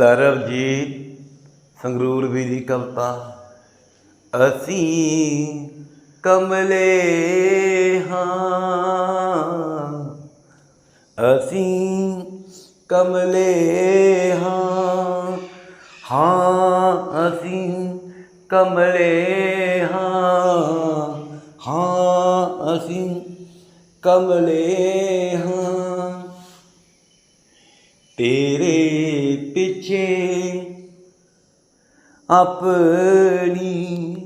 ਸਰਬਜੀਤ ਸੰਗਰੂਰ ਵੀ ਦੀ ਕਵਿਤਾ, ਅਸੀਂ ਕਮਲੇ ਹਾਂ। ਅਸੀਂ ਕਮਲੇ ਹਾਂ। ਹਾਂ, ਅਸੀਂ ਕਮਲੇ ਹਾਂ। ਹਾਂ, ਅਸੀਂ ਕਮਲੇ ਤੇਰੇ ਪਿੱਛੇ ਆਪਣੀ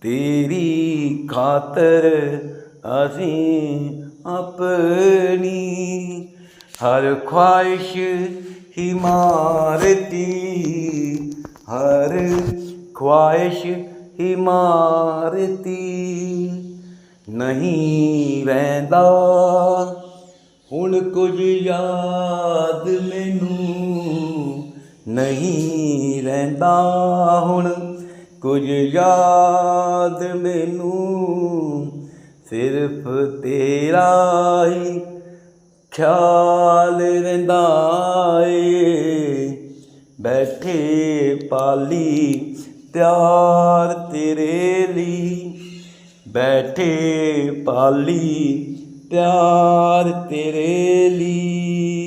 ਤੇਰੀ ਖਾਤਰ ਅਸੀਂ ਆਪਣੀ ਹਰ ਖੁਆਇਸ਼ ਹੀ ਮਾਰਤੀ, ਹਰ ਖੁਆਇਸ਼ ਹੀ ਮਾਰਤੀ। ਨਹੀਂ ਰਹਿੰਦਾ ਹੁਣ ਕੁਝ ਯਾਦ ਮੈਨੂੰ ਨਹੀਂ ਰਹਿੰਦਾ। ਹੁਣ ਕੁਝ ਯਾਦ ਮੈਨੂੰ ਸਿਰਫ ਤੇਰਾ ਹੀ ਖਿਆਲ ਰਹਿੰਦਾ ਏ। ਬੈਠੇ ਪਾਲੀ ਤਿਆਰ ਤੇਰੇ ਲਈ, ਬੈਠੇ ਪਾਲੀ ਪਿਆਰ ਤੇਰੇ ਲਈ।